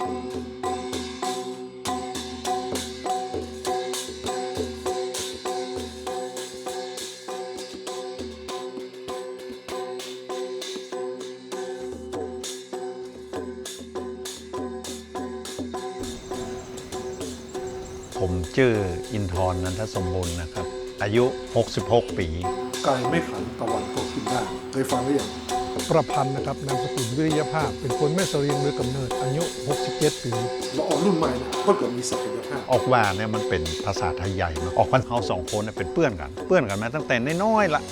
ผมชื่ออินทร์นันทสมบูรณ์นะครับ อายุ 66 ปี กายไม่ขันตะวันตก็ขึ้นได้เคยฟังหรือยัง ประพันธ์นะครับนามสกุลวิริยภาพ เป็นคนแม่เสรียงโดยกำเนิดอายุ 67 ปีเราออกรุ่นใหม่เนี่ยก็เกิดมีศักยภาพออกว่าเนี่ยมันเป็นภาษาไทยใหญ่เนอะออกกันเขาสองคนเนี่ยเป็นเพื่อนกัน เพื่อนกันมาตั้งแต่น้อยๆละ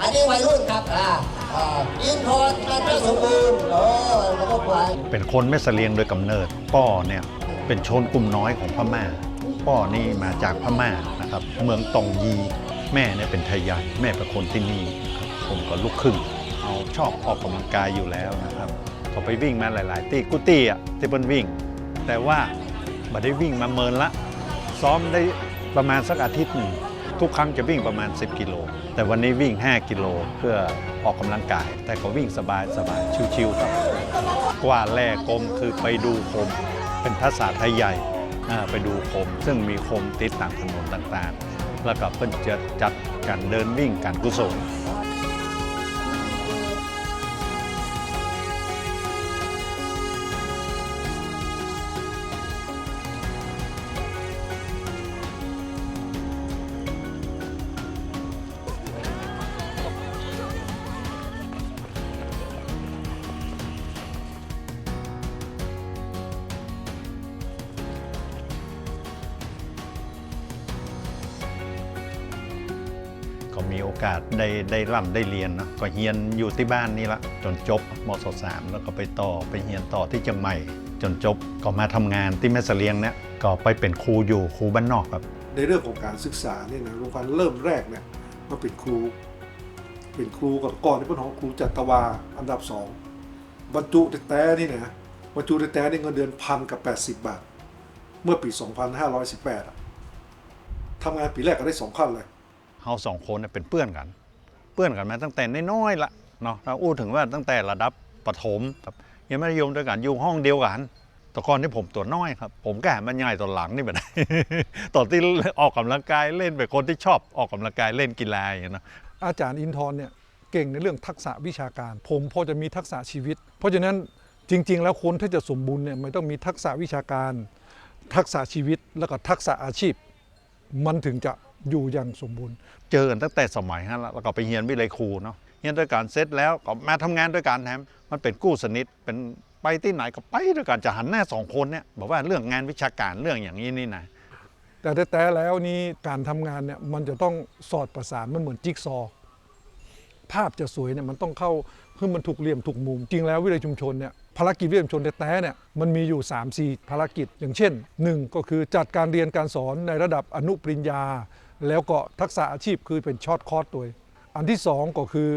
อันนี้วัยรุ่นครับอ่า อินทร์นันทสมบูรณ์เออแล้วก็ควายเป็นคนแม่เสลียงโดยกำเนิดพ่อเนี่ยเป็นชนกลุ่มน้อยของพม่าพ่อนี่มาจากพม่านะครับ เมืองตองยี แม่เนี่ยเป็นไทยใหญ่ แม่เป็นคนที่นี่ครับผมก็ลูกครึ่งเอาชอบออกกำลังกายอยู่แล้วนะครับก็ไปวิ่งมาหลาย ๆ ตีกุตี้อะที่เปิ้นวิ่ง แต่ว่าบัได้วิ่งมาเมินละ ซ้อมได้ประมาณสักอาทิตย์หนึ่ง ทุกครั้งจะวิ่งประมาณ 10 กิโล แต่วันนี้วิ่ง 5 กิโลเพื่อออกกำลังกาย แต่ก็วิ่งสบายสบายชิวๆครับ กว่าแลกลมคือไปดูคม เป็นภาษาไทยใหญ่ไปดูคม ซึ่งมีคมติดตามถนนต่างๆ แล้วก็เพิ่นจะจัดการเดินวิ่งการกุศล ได้ได้ร่ำได้เรียนเนอะก็เฮียนอยู่ที่บ้านนี่ละจนจบมศสามแล้วก็ไปต่อไปเฮียนต่อที่เชียงใหม่ จนจบก็มาทำงานที่แม่เสลียงเนี่ยก็ไปเป็นครูอยู่ครูบ้านนอกครับ ในเรื่องของการศึกษาเนี่ยนะโรงพยาบาลเริ่มแรกเนี่ยมาเป็นครู เป็นครูก่อนก่อนที่เป็นของครูจัตวาอันดับสองบรรจุแต่ๆนี่นะบรรจุแต่ๆนี่เงินเดือนพันกับ80บาท เมื่อปี 2518อะทำงานปีแรกก็ได้สองขั้นเลยเฮาสองคนเนี่ยเป็นเพื่อนกัน เพื่อนกันมาตั้งแต่น้อยๆละเนาะเราอู้ถึงว่าตั้งแต่ระดับประถมครับยังมัธยมด้วยกันอยู่ห้องเดียวกันต่ก่อนที่ผมตัวน้อยครับ ผมแก่มันใหญ่ตอนหลังนี่แบบตอนที่ออกกำลังกายเล่นเป็นคนที่ชอบออกกำลังกายเล่นกีฬาอย่างเงี้นอะอาจารย์อินทร์เนี่ยเก่งในเรื่องทักษะวิชาการ ผมพอจะมีทักษะชีวิต เพราะฉะนั้นจริง ๆ แล้วคนถ้าจะสมบูรณ์เนี่ยมันต้องมีทักษะวิชาการ ทักษะชีวิตแล้วก็ทักษะอาชีพ มันถึงจะ อยู่อย่างสมบูรณ์ เจอกันตั้งแต่สมัยฮะแล้วก็ไปเฮียนวิเลยครูเนาะเฮียนด้วยกันเสร็จแล้วก็มาทำงานด้วยกันแถมมันเป็นกู้สนิทเป็นไปที่ไหนก็ไปด้วยกันจะหันหน้าสองคนเนี่ยบอกว่าเรื่องงานวิชาการเรื่องอย่างนี้นี่นะแต่แต่แล้วนี่การทำงานเนี่ยมันจะต้องสอดประสานมันเหมือนจิ๊กซอว์ภาพจะสวยเนี่ยมันต้องเข้าคือมันถูกเหลี่ยมถูกมุม จริงแล้ววิทยชุมชนเนี่ยภารกิจวิทยชุมชนแต่ๆเนี่ยมันมีอยู่ 3 4 ภารกิจอย่างเช่น 1 ก็คือจัดการเรียนการสอนในระดับอนุปริญญา แล้วก็ทักษะอาชีพคือเป็นช็อตคอร์สตัวอันที่ 2 ก็คือ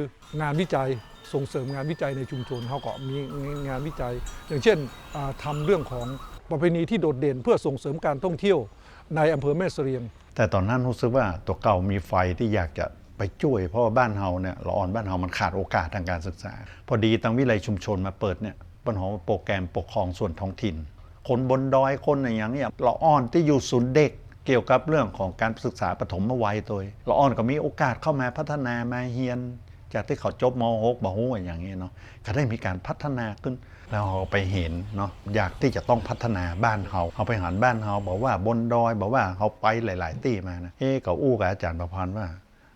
งานวิจัยส่งเสริมงานวิจัยในชุมชนเขาก็มีงานวิจัย อย่างเช่นอ่าทำเรื่องของประเพณีที่โดดเด่นเพื่อส่งเสริมการท่องเที่ยวในอำเภอแม่เสรียง แต่ตอนนั้นรู้สึกว่าตัวเก่ามีไฟที่อยากจะไปช่วย เพราะว่าบ้านเฮาเนี่ยละอ่อนบ้านเฮามันขาดโอกาสทางการศึกษา พอดีทางวิเลยชุมชนมาเปิดเนี่ยปัญหาโปรแกรมปกครองส่วนท้องถิ่น คนบนดอยคนอะไรอย่างเนี้ยละอ่อนที่อยู่ศูนย์เด็ก เกี่ยวกับเรื่องของการศึกษาปฐมวัยตัวละอ่อนก็มีโอกาสเข้ามาพัฒนามาเฮียน จากที่เขาจบม .6 บฮู้อย่างนี้เนาะก็ได้มีการพัฒนาขึ้น แล้วเราไปเห็นเนาะอยากที่จะต้องพัฒนาบ้านเขาเขาไปหันบ้านเขาบอกว่าบนดอยบอกว่าเขาไปหลาย ๆ ที่มานะเอ๊ะเขาอู้กับอาจารย์ประพันธ์ว่า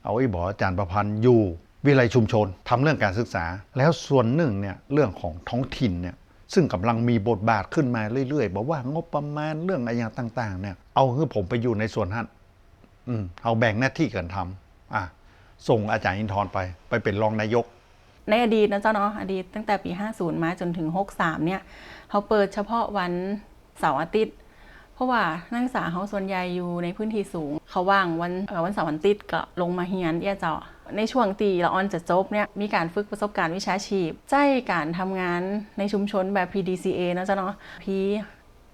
เอาไอ้บอกอาจารย์ประพันธ์อยู่วิไลชุมชนทำเรื่องการศึกษา แล้วส่วนหนึ่งเนี่ยเรื่องของท้องถิ่นเนี่ยซึ่งกำลังมีบทบาทขึ้นมาเรื่อยๆ บอกว่างบประมาณเรื่องอะไรอย่าต่างๆเนี่ย เอาคือผมไปอยู่ในส่วนนั้นอืมเอาแบ่งหน้าที่กันทำอะส่งอาจารย์อินทร์ไป ไปเป็นรองนายก ในอดีตนะเจ้าเนาะอดีตตั้งแต่ปี 50 มาจนถึง 63 เนี่ยเขาเปิดเฉพาะวันเสาร์อาทิตย์ เพราะว่านักศึกษาเขาส่วนใหญ่อยู่ในพื้นที่สูง เขาว่างวันวันเสาร์วันอาทิตย์ก็ลงมาเฮียนเอี้ยเจ้าในช่วงตีละออนจะจบเนี่ยมีการฝึกประสบการณ์วิชาชีพ ใจการทำงานในชุมชนแบบ PDCA นะเจ้าเนาะพี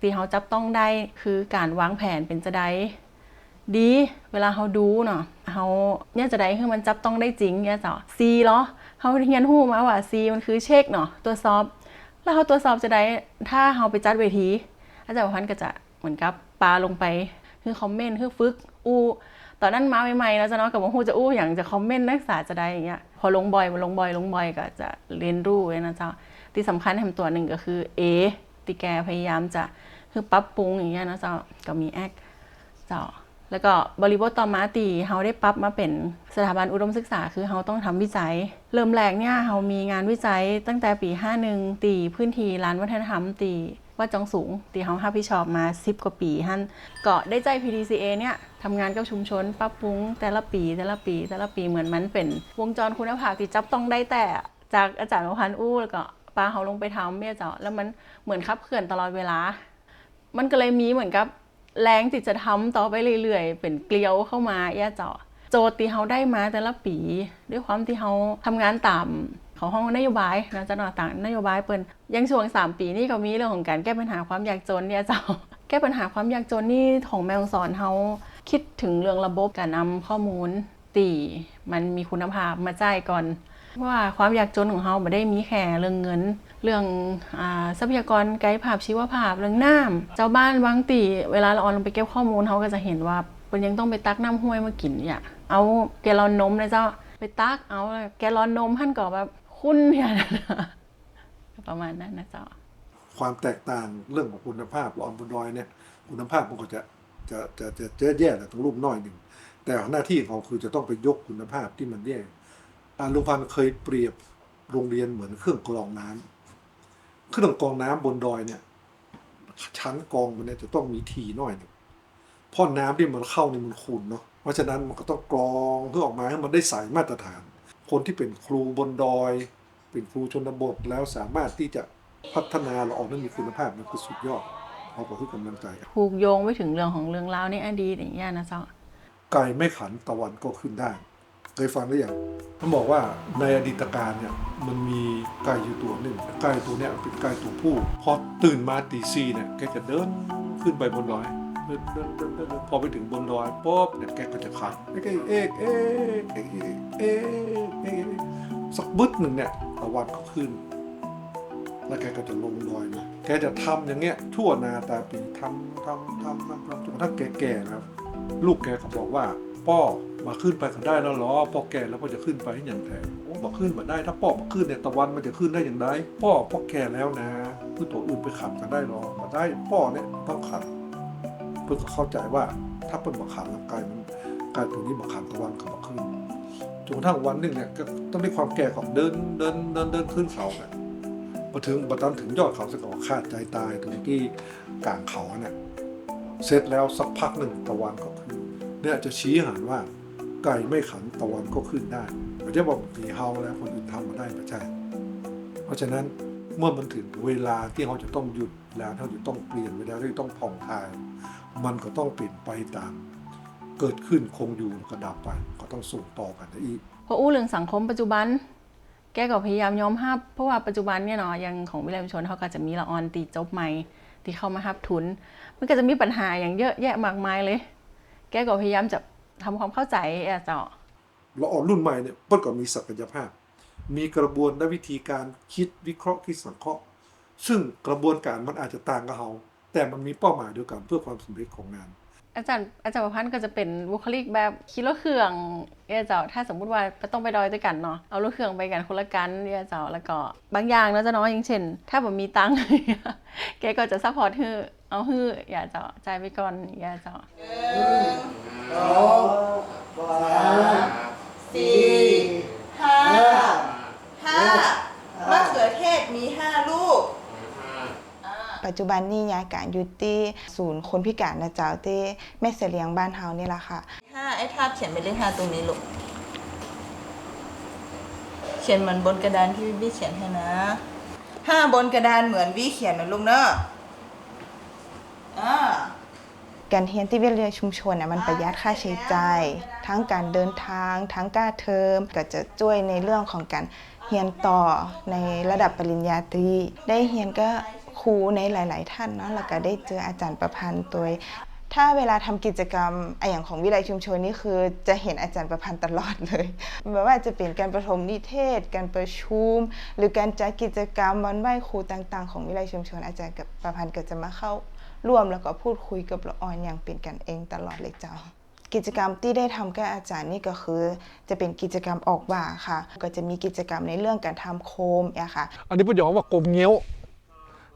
ที่เขาจับต้องได้คือการวางแผนเป็นจะได้ดีเวลาเขาดูเนาะเขาเนี่ยจะได้คือมันจับต้องได้จริงเนี่ยจ้ะซีเหรอเขาเรียนหู้มาว่าซีมันคือเช็คเนาะตรวสอบ แล้วเขาตรวสอบจะได้ถ้าเขาไปจัดเวที อาจารย์พันธ์ก็จะเหมือนกับปาลงไปคือคอมเมนต์คือฝึกอู้ตอนนั้นมาใหม่ๆแล้วจะเนาะกับว่าฮู้จะอู้อย่างจะคอมเมนต์นักศึกษาจะได้อย่างเงี้ยพอลงบ่อยมาลงบ่อยลงบ่อยก็จะเรียนรู้เลยนะเจ้าที่สำคัญทำตัวหนึ่งก็คือ A ที่แกพยายามจะคือปรับปรุงอย่างเงี้ยนะเจ้าก็มีแอคเจ้าแล้วก็บริบทต่อมาตีเขาได้ปรับมาเป็นสถาบันอุดมศึกษา คือเขาต้องทำวิจัย เริ่มแรกเนี่ยเขามีงานวิจัยตั้งแต่ปี51ตีพื้นที่ร้านวัฒนธรรมตีว่าจองสูงตีเขาห้าพี่ชอบมา 10 กว่าปีฮั่นก็ได้ใจ PDCA เนี่ยทำงานกับชุมชนปรับปรุงแต่ละปีแต่ละปีแต่ละปีเหมือนมันเป็น วงจรคุณภาพที่จับต้องได้แต่จากอาจารย์ประพันธ์อู้แล้วก็ ปาเขาลงไปทำเนี่ยเจ้าแล้วมันเหมือนขับเคลื่อนตลอดเวลา มันก็เลยมีเหมือนกับแรงที่จะทำต่อไปเรื่อยๆ เป็นเกลียวเข้ามาแย่เจาะโจทย์ที่เขาได้มาแต่ละปี ด้วยความที่เขาทำงานตามของห้องนโยบายนะจะหน่อต่างนโยบายเปิ้นยังช่วง 3 ปีนี่ก็มีเรื่องของการแก้ปัญหาความยากจนเนี่ยเจ้าแก้ปัญหาความยากจนนี่ของแมวสอนเขาคิดถึงเรื่องระบบการนำข้อมูลตีมันมีคุณภาพมาจ่ายก่อน ว่าความอยากจนของเขาไม่ได้มีแค่เรื่องเงิน เรื่องทรัพยากรไกด์ภาพชีวภาพเรื่องน้ำเจ้าบ้านบางตีเวลาเราออนลงไปเก็บข้อมูลเขาก็จะเห็นว่ามันยังต้องไปตักน้ำห้วยมากินเนี่ยเอาแกลอนนมนะเจ้าไปตักเอาแกลอนนมหั่นก็แบบคุ้นเนี่ยนะประมาณนั้นนะเจ้าความแตกต่างเรื่องของคุณภาพละออนบนดอยเนี่ยคุณภาพมันก็จะจะจะจะจะแย่แต่ตรงรูปน้อยหนึ่งแต่หน้าที่ของเขาคือจะต้องไปยกคุณภาพที่มันแย่ ลุงพันธ์เคยเปรียบโรงเรียนเหมือนเครื่องกรองน้ำเครื่องกรองน้ำบนดอยเนี่ย ชั้นกรองมันเนี่ยจะต้องมีทีหน่อยหนึ่งเพราะน้ำที่มันเข้าเนี่ยมันขุ่นเนาะ เพราะฉะนั้นมันก็ต้องกรองเพื่อออกมาให้มันได้ใสมาตรฐาน คนที่เป็นครูบนดอย เป็นครูชนบทแล้วสามารถที่จะพัฒนาเราออกนั้นมีคุณภาพมันคือสุดยอดเขาก็คือกำลังใจกันผูกโยงไปถึงเรื่องของเรื่องราวในอดีตอย่างเงี้ยนะเจ้าไก่ไม่ขันตะวันก็ขึ้นได้ เคยฟังหรือยังเขาบอกว่าในอดีตการเนี่ยมันมีไก่อยู่ตัวหนึ่งไก่ตัวเนี้ยเป็นไก่ตัวผู้พอตื่นมาตีซีเนี่ยแกจะเดินขึ้นไปบนดอยเดินเดินเดินเดินเดินพอไปถึงบนดอยปุ๊บเนี่ยแกก็จะขันแล้วแกเอกเอกเอกเอกเอกเอกสักบึ้ดหนึ่งเนี่ยตะวันก็ขึ้น แล้วแกก็จะลงดอยมาแกจะทำอย่างเงี้ยทั่วนาตาปีทำทำทำทำทำจนกระทั่งแกแก่แล้วลูกแกก็บอกว่า ป้อมาขึ้นไปก็ได้แล้วหรอป้อแก่แล้วก็จะขึ้นไปให้อย่างแทนโอ้มาขึ้นมาได้ถ้าป้อมาขึ้นเนี่ยตะวันมันจะขึ้นได้อย่างไรป้อป้อแก่แล้วนะเพื่อตัวอื่นไปขับกันได้หรอมาได้ป้อเนี่ยต้องขับเพื่อเข้าใจว่าถ้าเป็นมาขับร่างกายมันกายตัวนี้มาขับตะวันก็มาขึ้นจนกระทั่งวันหนึ่งเนี่ยก็ต้องมีความแก่ของเดินเดินเดินเดินขึ้นเขาเนี่ยมาถึงบัดนั้นถึงยอดเขาสักก็ขาดใจตายตรงที่กลางเขาเนี่ยเสร็จแล้วสักพักหนึ่งตะวันก็ นี่ยจะชี้ห้เห็นว่าไก่ไม่ขันตะวันก็ขึ้นได้ไม่ใช่บอกผีเฮาแล้วคนอื่นทำมาได้ไม่ใช่เพราะฉะนั้นเมื่อมันถึงเวลาที่เขาจะต้องหยุดแล้วเขาจะต้องเปลี่ยนเวลาที่ต้องผ่องคลาย มันก็ต้องเปลี่ยนไปตาม เกิดขึ้นคงอยู่ก็ดับไปก็ต้องส่งต่อกันอีกพออู้เรื่องสังคมปัจจุบัน แกก็พยายามยอมรับเพราะว่าปัจจุบันเนี่ยเนาะยังของวิเลยชนเขาก็จะมีละออนตีจบใหม่ที่เข้ามาฮับทุน มันก็จะมีปัญหาอย่างเยอะแยะมากมายเลย กก็พยายามจะทำความเข้าใจอะเจ้าเราอ่อนรุ่นใหม่เนี่ยเพิ่นก็มีศักยภาพ มีกระบวนและวิธีการคิดวิเคราะห์คิดสังเคราะห์ ซึ่งกระบวนการมันอาจจะต่างกับเราแต่มันมีเป้าหมายเดียวกันเพื่อความสำเร็จของงานอาจารย์อาจารย์ประพันธ์ก็จะเป็นบุคลิกแบบคิดรถเครื่องเอยเจ้าถ้าสมมุติว่าต้องไปดอยด้วยกันเนาะเอารถเครื่องไปกันคนละกันเอยเจ้าแล้วก็บางอย่างนะเจ้าเนาะอย่างเช่น ถ้าผมมีตังค์แกก็จะซัพพอร์ตฮือ เอาฮืออย่าเจ้าจ่ายไปก่อนอย่าเจ้าสี่ห้าห้ามะเขือเทศมีห้าลูก ปัจจุบันนี้ย้ายการอยู่ที่ศูนย์คนพิการนะเจ้าที่แม่เสลียงบ้านเฮานี่แหละค่ะห้าไอ้ทาบเขียนเป็นเลขห้าตรงนี้ลูก เขียนเหมือนบนกระดานที่วิเขียนให้นะห้าบนกระดานเหมือนวิเขียนนะลูกเนอะ อ่าการเรียนที่วิทยาชุมชนนี่ยมันประหยัดค่าใช้จ่ายทั้งการเดินทาง ทั้งการเทอมก็จะช่วยในเรื่องของการเรียนต่อในระดับปริญญาตรี ได้เรียนก็ครูในหลาย ๆ ท่านเนาะแล้วก็ได้เจออาจารย์ประพันธ์ตัว ถ้าเวลาทำกิจกรรมไออย่างของวิไลชุมชนนี่คือจะเห็นอาจารย์ประพันธ์ตลอดเลยไม่ว่าจะเป็นการประถมนิเทศ การประชุม หรือการจัดกิจกรรมวันไหว้ครูต่าง ๆ ของวิไลชุมชนอาจารย์กับประพันธ์ก็จะมาเข้า ร่วมแล้วก็พูดคุยกับละออนอย่างเป็นกันเองตลอดเลยเจ้า กิจกรรมที่ได้ทำกับอาจารย์นี่ก็คือ จะเป็นกิจกรรมออกบ่าค่ะ ก็จะมีกิจกรรมในเรื่องการทำโคมเนี่ยค่ะ อันนี้ประโยคว่ากรมเงี้ยว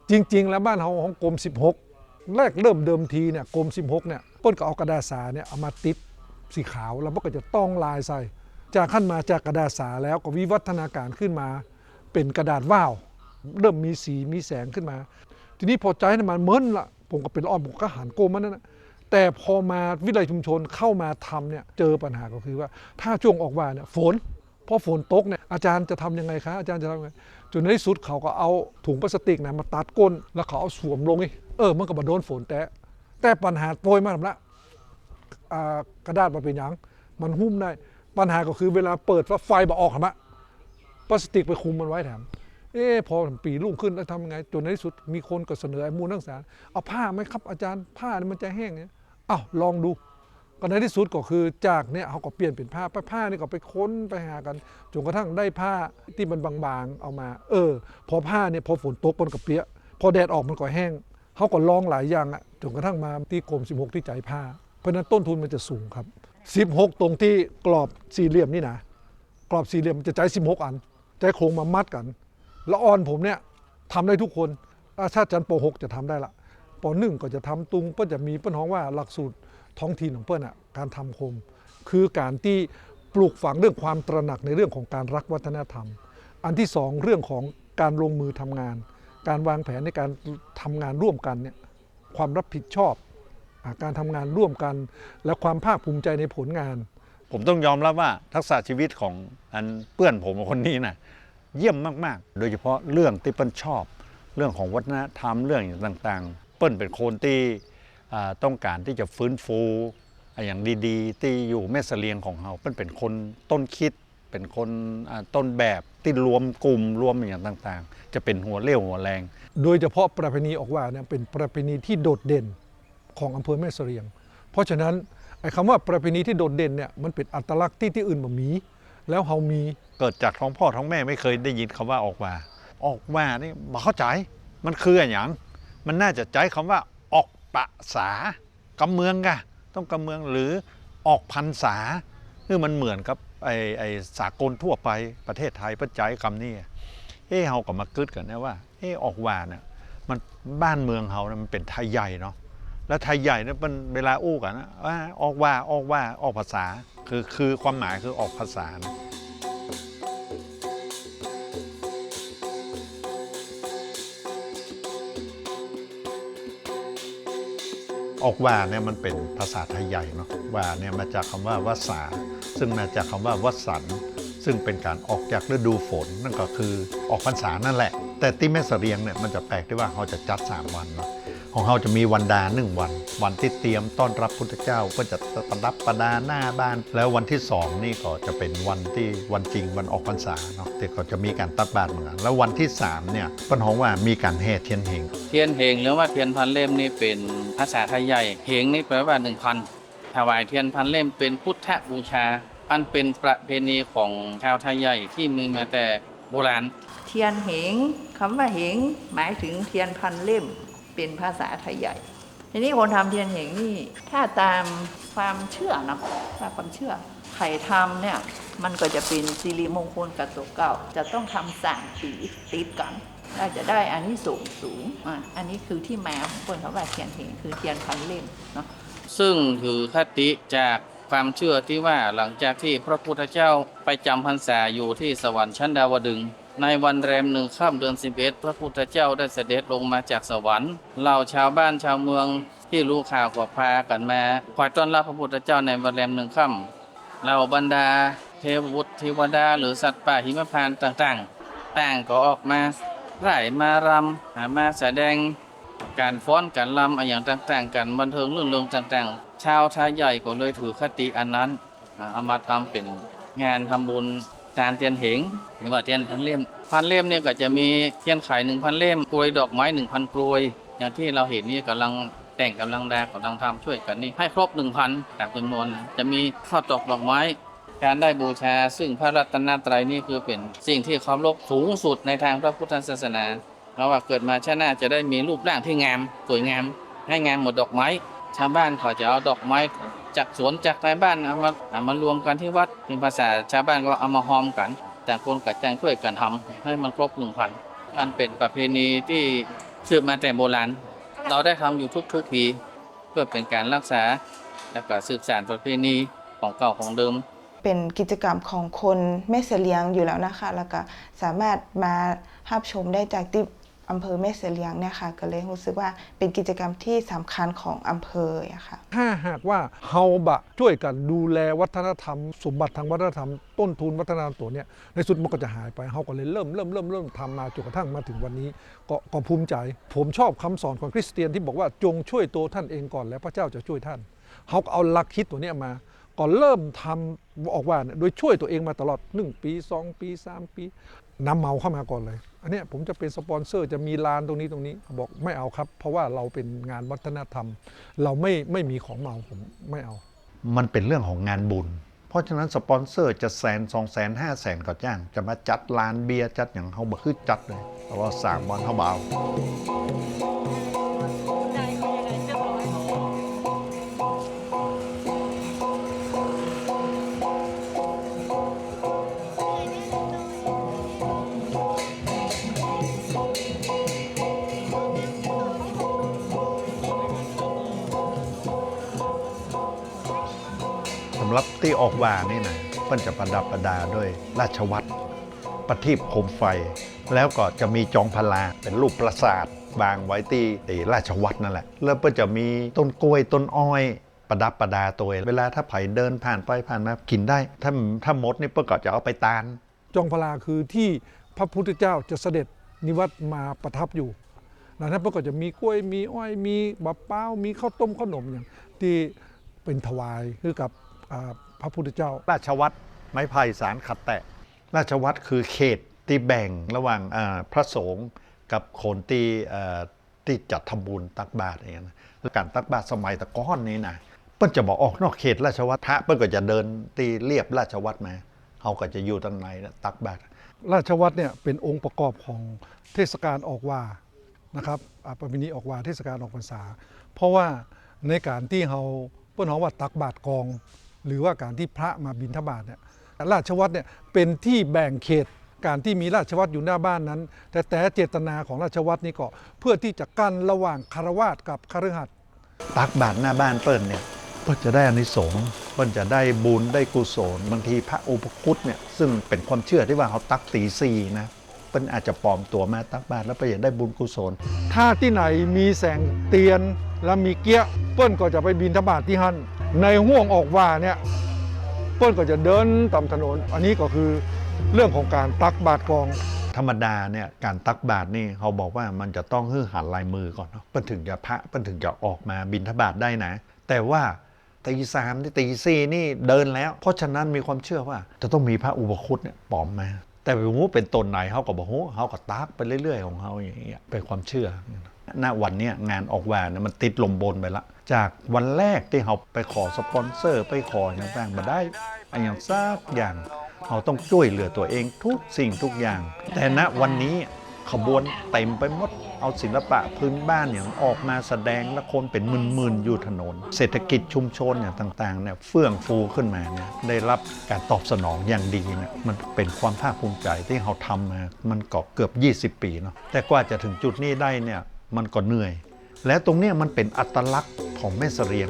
จริง ๆ แล้วบ้านเราของกรม16 แรกเริ่มเดิมทีเนี่ยกรม16เนี่ยป้นก็เอากระดาษสาเนี่ยเอามาติดสีขาวแล้วมันก็จะต้องลายใส่ จากขั้นมาจากกระดาษสาแล้วก็วิวัฒนาการขึ้นมา เป็นกระดาษว่าว เริ่มมีสีมีแสงขึ้นมา ทีนี้พอใจให้มันเหมินละ ผมก็เป็นอ้อมผมก็หันโกมันนั่นนะแต่พอมาวิทยาลัยชุมชนเข้ามาทำเนี่ยเจอปัญหาก็คือว่า ถ้าช่วงออกว่าเนี่ยฝนพอฝนตกเนี่ยอาจารย์จะทำยังไงคะอาจารย์จะทำยังไงจนในที่สุดเขาก็เอาถุงพลาสติกนะมาตัดก้น แล้วเขาเอาสวมลงนี่เออมันก็มาโดนฝนแต่แต่ปัญหาโปรยมาแล้วละกระดาษมาเป็นยังมันหุ้มได้ ปัญหาก็คือเวลาเปิดว่าไฟบออกครับะพลาสติกไปคุมมันไว้แถม เอ๊พอปีรุ่งขึ้นแล้วทำยังไงจนในที่สุดมีคนก็เสนอไอ้มูลนักศึกษาเอาผ้าไหมครับอาจารย์ผ้านี่มันจะแห้งเนี่ยอ้าวลองดูก็ในที่สุดก็คือจากเนี่ยเขาก็เปลี่ยนเป็นผ้าผ้าผ้านี่ก็ไปค้นไปหากันจนกระทั่งได้ผ้าที่มันบางๆเอามา เออ พอผ้าเนี่ยพอฝนตกมันก็เปียกพอแดดออกมันก็แห้งเขาก็ลองหลายอย่างอะจนกระทั่งมาที่กรม 16 ที่ใจผ้า เพราะนั้นต้นทุนมันจะสูงครับ 16 ตรงที่กรอบสี่เหลี่ยมนี่นะกรอบสี่เหลี่ยมมันจะใจ16 อันใจโครงมามัดกัน ล้วออนผมเนี่ยทำได้ทุกคนอ่าถ้าจันป .6 จะทำได้ละป .1 ก็จะทำตุงเปิ้ลจะมีเปิ้ลฮ้องว่าหลักสูตรท้องถิ่นของเปิ้ลอะการทำโคม คือการที่ปลูกฝังเรื่องความตระหนักในเรื่องของการรักวัฒนธรรม อันที่สองเรื่องของการลงมือทำงาน การวางแผนในการทำงานร่วมกันเนี่ยความรับผิดชอบอการทำงานร่วมกัน และความภาคภูมิใจในผลงาน ผมต้องยอมรับว่าทักษะชีวิตของอันเพื่อนผมคนนี้นะ เยี่ยมมากๆ โดยเฉพาะเรื่องที่เปิ้ลชอบ เรื่องของวัฒนธรรมเรื่องอย่างต่างๆ เปิ้ลเป็นคนที่ต้องการที่จะฟื้นฟูอย่างดีๆ ที่อยู่แม่เสลียงของเราเปิ้ลเป็นคนต้นคิด เป็นคนต้นแบบที่รวมกลุ่มรวมอย่างต่างๆ จะเป็นหัวเรี่ยวหัวแรง โดยเฉพาะประเพณีออกว่าเนี่ยเป็นประเพณีที่โดดเด่นของอำเภอแม่เสรียง เพราะฉะนั้นไอ้คำว่าประเพณีที่โดดเด่นเนี่ยมันเป็นอัตลักษณ์ที่ที่อื่นบ่มี แล้วเฮามี เกิดจากท้องพ่อท้องแม่ไม่เคยได้ยินคำว่าออกว่าออกว่านี่มาเข้าใจมันคืออย่างมันน่าจะใจคำว่าออกปะษากำเมืองกะต้องกำเมืองหรือออกพันษาคือมันเหมือนกับไอ้ไอ้สากลทั่วไปประเทศไทยเพื่อใจคำนี้เอ้เฮาก็มากึดกันนะว่าเอ้ออกว่าเนี่ยมันบ้านเมืองเฮาเนี่ยมันเป็นไทยใหญ่เนาะแล้วไทยใหญ่เนี่ยมันเวลาอู้กันนะว่าออกว่าออกว่าออกภาษาคือคือความหมายคือออกภาษานะ ออกว่าเนี่ยมันเป็นภาษาไทยใหญ่เนาะว่าเนี่ยมาจากคำว่าวสาซึ่งมาจากคำว่าวสันซึ่งเป็นการออกจากฤดูฝนนั่นก็คือออกพรรษานั่นแหละ แต่ที่แม่เสรียงเนี่ยมันจะแปลกที่ว่าเขาจะจัด 3 วันเนาะของเขาจะมีวันดาหนึ่งวัน วันที่เตรียมต้อนรับพุทธเจ้าก็จะประดับประดาหน้าบ้าน แล้ววันที่สองนี่ก็จะเป็นวันที่วันจริงวันออกพรรษาเนาะที่เขาจะมีการตัดบาตรเหมือนกันแล้ววันที่สามเนี่ยปัญหาว่ามีการแห่เทียนเหงเทียนเหงหรือว่าเทียนพันเล่มนี่เป็นภาษาไทยใหญ่เหงนี่แปลว่าหนึ่งพันถวายเทียนพันเล่มเป็นพุทธบูชาอันเป็นประเพณีของชาวไทยใหญ่ที่มีมาแต่โบราณ เทียนเหงคำว่าเหงหมายถึงเทียนพันเล่ม เป็นภาษาไทยใหญ่ ทีนี้คนทำเทียนเหงนี่ถ้าตามความเชื่อนะถ้าความเชื่อใครทำเนี่ยมันก็จะเป็นสิริมงคลกับตัวเก่า จะต้องทำสั่งปีติดกันน่าจะได้อันนี้สูงสูงอะอันนี้คือที่มาของคนเขาว่าเทียนเหงคือเทียนพันเล่มเนาะซึ่งถือคติจากความเชื่อที่ว่าหลังจากที่พระพุทธเจ้าไปจำพรรษาอยู่ที่สวรรค์ชั้นดาวดึง ในวันแรมหนึ่งค่ำเดือนสิบเอ็ดพระพุทธเจ้าได้เสด็จลงมาจากสวรรค์เหล่าชาวบ้านชาวเมืองที่รู้ข่าวก็พากันมาคอยต้อนรับพระพุทธเจ้าในวันแรมหนึ่งค่ำเหล่าบรรดา เทวบุตรเทวดา หรือสัตว์ป่าหิมพานต์ต่างๆ ต่างก็ออกมาไร่มารำหามาแสดงการฟ้อนการลำอะไรอย่างต่างๆกันบันเทิงเรื่องเริงต่างๆ ชาวไทยใหญ่ก็เลยถือคติอันนั้นเอามาทำเป็นงานทำบุญ การเทียนเหงหรือว่าเทียนพันเล่มพันเล่มเนี่ยก็จะมีเทียนไข่หนึ่งพันเล่มกลวยดอกไม้หนึ่งพันกลวย อย่างที่เราเห็นนี่กำลังแต่งกำลังแดงกำลังทำช่วยกันนี่ให้ครบ1,000ตามจำนวนจะมีข้าวตอกดอกไม้การได้บูชาซึ่งพระรัตนตรัยนี่คือเป็นสิ่งที่เคารพสูงสุดในทางพระพุทธศาสนาเพราะว่าเกิดมาชาติหน้าจะได้มีรูปร่างที่งามสวยงามให้งามหมดดอกไม้ชาวบ้านเขาจะเอาดอกไม้ จากสวนจากในบ้านเอามาเอามารวมกันที่วัดเป็นภาษาชาวบ้านก็เอามาหอมกัน แต่คนกับแจงช่วยกันทำให้มันครบหนึ่งพันอันเป็นประเพณีที่สืบมาแต่โบราณ เราได้ทำอยู่ทุกๆปีเพื่อเป็นการรักษาและก็สืบสานประเพณีของเก่าของเดิม เป็นกิจกรรมของคนแม่เสลียงอยู่แล้วนะคะ แล้วก็สามารถมารับชมได้จากที่ อำเภอแม่เสลียงเนี่ยค่ะก็เลยรู้สึกว่าเป็นกิจกรรมที่สำคัญของอำเภออะค่ะ ถ้าหากว่าเฮาบะช่วยกันดูแลวัฒนธรรม สมบัติทางวัฒนธรรม ต้นทุนวัฒนธรรมตัวเนี้ยในสุดมันก็จะหายไปเฮาก็เลยเริ่มเริ่มเริ่มเริ่มทำมาจนกระทั่งมาถึงวันนี้ก็ก็ภูมิใจ ผมชอบคำสอนของคริสเตียนที่บอกว่าจงช่วยตัวท่านเองก่อนแล้วพระเจ้าจะช่วยท่านเฮาก็เอาหลักคิดตัวเนี้ยมาก็เริ่มทำออกว่าเนี่ยโดยช่วยตัวเองมาตลอด 1 ปี 2 ปี 3 ปี นำเมาเข้ามาก่อนเลย อันนี้ผมจะเป็นสปอนเซอร์จะมีลานตรงนี้ตรงนี้บอกไม่เอาครับ เพราะว่าเราเป็นงานวัฒนธรรม เราไม่ไม่มีของเมาผมไม่เอา มันเป็นเรื่องของงานบุญ เพราะฉะนั้นสปอนเซอร์จะแสนสองแสนห้าแสนก็จ้าง จะมาจัดลานเบียร์จัดอย่างเขาบอกคือจัดเลยเพราะว่าสามวันเขาเบอา รับที่ออกว่านี่นะเพิ่นจะประดับประดาด้วยราชวัตรประทีปโคมไฟ แล้วก็จะมีจองพลาเป็นรูปปราสาทวางไว้ที่ไอ้ราชวัตรนั่นแหละ แล้วเพิ่นจะมีต้นกล้วยต้นอ้อยประดับประดาตัวเวลาถ้าไผเดินผ่านไปผ่านมากินได้ ถ้าถ้ามดนี่เพิ่นก็จะเอาไปตาน จองพลาคือที่พระพุทธเจ้าจะเสด็จนิวัตมาประทับอยู่นะท่านก็จะมีกล้วยมีอ้อยมีบะเป้ามีข้าวต้มข้าวหนมอย่างที่เป็นถวายคือกับ อ่าพระพุทธเจ้า ราชวัตรไม้ไผ่สารขัดแตะ ราชวัตรคือเขตที่แบ่งระหว่างอ่าพระสงฆ์กับคนที่เอ่อที่จัดทำบุญตักบาตรอย่างนั้นแล้วการตักบาตรสมัยตะก้อนนี้นะเปิ้นจะบอกออกนอกเขตราชวัตรพระเปิ้นก็จะเดินตีเรียบราชวัตรมาเขาก็จะอยู่ตั้งในนะตักบาตร ราชวัตรเนี่ยเป็นองค์ประกอบของเทศกาลออกว่านะครับอ่าประเพณีออกว่าเทศกาลออกพรรษา เพราะว่าในการที่เราเปิ้นเราว่าตักบาตรกอง หรือว่าการที่พระมาบิณฑบาตเนี่ยราชวัตรเนี่ยเป็นที่แบ่งเขตการที่มีราชวัตรอยู่หน้าบ้านนั้น แต่แต่เจตนาของราชวัตรนี่ก็เพื่อที่จะกั้นระหว่างคารวาสกับคฤหัสถ์ตักบาตรหน้าบ้านเปิ้นเนี่ยเปิ้นจะได้อานิสงส์เปิ้นจะได้บุญได้กุศลบางทีพระอุปคุตเนี่ยซึ่งเป็นความเชื่อที่ว่าเขาตักตีซีนะเปิ้นอาจจะปลอมตัวมาตักบาตรแล้วไปอยากได้บุญกุศล ถ้าที่ไหนมีแสงเตียนและมีเกี้ยเปิ้นก็จะไปบินทบาทที่หั่น ในห่วงออกว่าเนี่ยเปิ้นก็จะเดินตามถนน อันนี้ก็คือเรื่องของการตักบาตรกอง ธรรมดาเนี่ยการตักบาตรนี่เขาบอกว่ามันจะต้องฮื้อหันลายมือก่อนเนาะเปิ้นถึงจะพระเปิ้นถึงจะออกมาบินทบาทได้นะ แต่ว่าตีสามที่ตีสี่นี่เดินแล้ว เพราะฉะนั้นมีความเชื่อว่า จะต้องมีพระอุปคุตเนี่ยปลอมมา แต่ไม่รู้เป็นตนไหนเขาก็บอกโอ้เขาก็ตักไปเรื่อยๆ ของเขาอย่างเงี้ยเป็นความเชื่อ ณวันนี้งานออกแหวนมันติดลมบนไปละ จากวันแรกที่เขาไปขอสปอนเซอร์ ไปขออย่างต่างมาได้อย่างซักอย่างเราต้องช่วยเหลือตัวเองทุกสิ่งทุกอย่าง แต่ณวันนี้ขบวนเต็มไปหมด เอาศิลปะพื้นบ้านอย่างออกมาแสดงและคนเป็นหมื่นๆอยู่ถนน เศรษฐกิจชุมชนอย่างต่างๆเนี่ยเฟื่องฟูขึ้นมาเนี่ยได้รับการตอบสนองอย่างดีเนี่ยมันเป็นความภาคภูมิใจที่เราทำมา มันก็เกือบ 20 ปีเนาะแต่กว่าจะถึงจุดนี้ได้เนี่ย มันก็เหนื่อย และตรงนี้มันเป็นอัตลักษณ์ของแม่เสรียง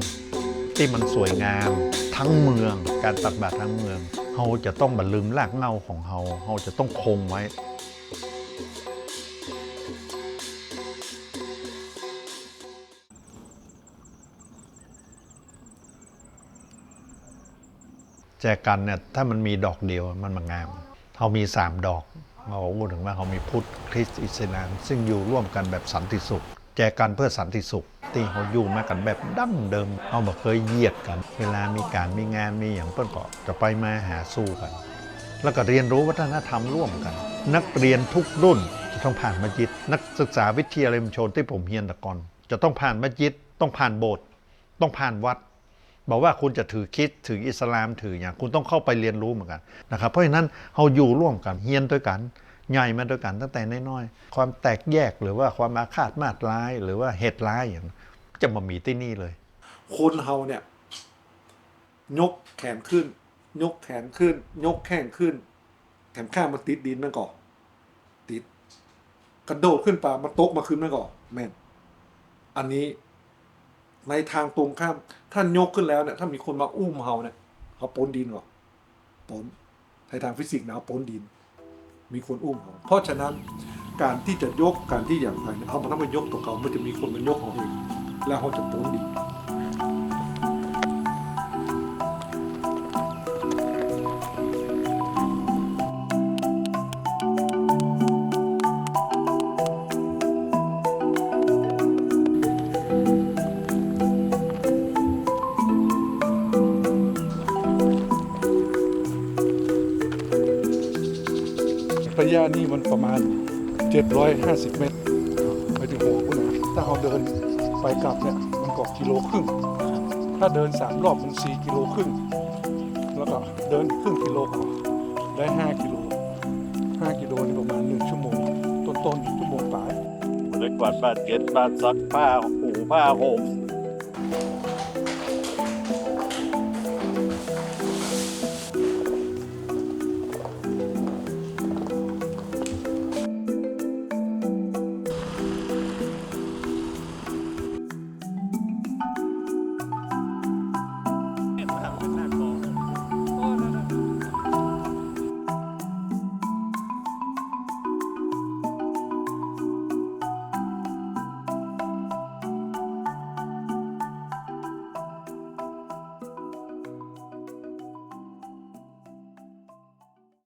ที่มันสวยงามทั้งเมือง การตักบาตรทั้งเมืองเราจะต้องบันลืมรากเงาของเราเราจะต้องคงไว้แจกันเนี่ยถ้ามันมีดอกเดียวมันมางามเขามีสามดอก เราพูดถึงว่าเขามีพุทธคริสต์อิสลาม ซึ่งอยู่ร่วมกันแบบสันติสุข แจกันเพื่อสันติสุข ที่เขาอยู่มากันแบบดั้งเดิมเขาบอกเคยเหยียดกัน เวลามีการมีงานมีอย่างเพื่อนก็จะไปมาหาสู้กัน แล้วก็เรียนรู้วัฒนธรรมร่วมกัน นักเรียนทุกรุ่นจะต้องผ่านมัสยิด นักศึกษาวิทยาลัยชุมชนที่ผมเรียนต่ก่อนจะต้องผ่านมัสยิด ต้องผ่านโบสถ์ต้องผ่านวัด บอกว่าคุณจะถือคิดถืออิสลามถืออย่างคุณต้องเข้าไปเรียนรู้เหมือนกันนะครับเพราะฉะนั้นเราอยู่ร่วมกันเฮียนด้วยกันใหญ่มาด้วยกันตั้งแต่น้อยๆความแตกแยกหรือว่าความอาฆาตมาตร้าย หรือว่าเหตุร้ายอย่างจะมามีที่นี่เลย คนเฮาเนี่ยยกแขนขึ้น ยกแขนขึ้น ยกแข้งขึ้น แขนข้างมันติดดินมันก่อนติดกระโดดขึ้นป่ามันตกมาขึ้นมันก่อนแม่นอันนี้ ในทางตรงข้าม ท่านยกขึ้นแล้วเนี่ยถ้ามีคนมาอุ้มเฮาเนี่ยเขาปนดินหรอปนในทางฟิสิกส์นะเขาปนดิน มีคนอุ้มเขาเพราะฉะนั้นการที่จะยกการที่อย่างไรเนี่ยเอามันต้งมายกตัวเขามันจะมีคนมายกเขาเองแล้วเขาจะปนดิน นี้มันประมาณ 750 เมตร ไปถึงหัวคุณนะถ้าเราเดินไปกลับเนี่ยมันก็กิโลครึ่ง ถ้าเดิน 3 รอบมัน4กิโลครึ่ง แล้วก็เดินครึ่งกิโลก็ได้ 5 กิโล 5 กิโลนี่ประมาณ 1 ชั่วโมง ต้นๆชั่วโมงปลายบริกวาดบ้านเก็ดบ้านซักผ้าหูผ้าห่ม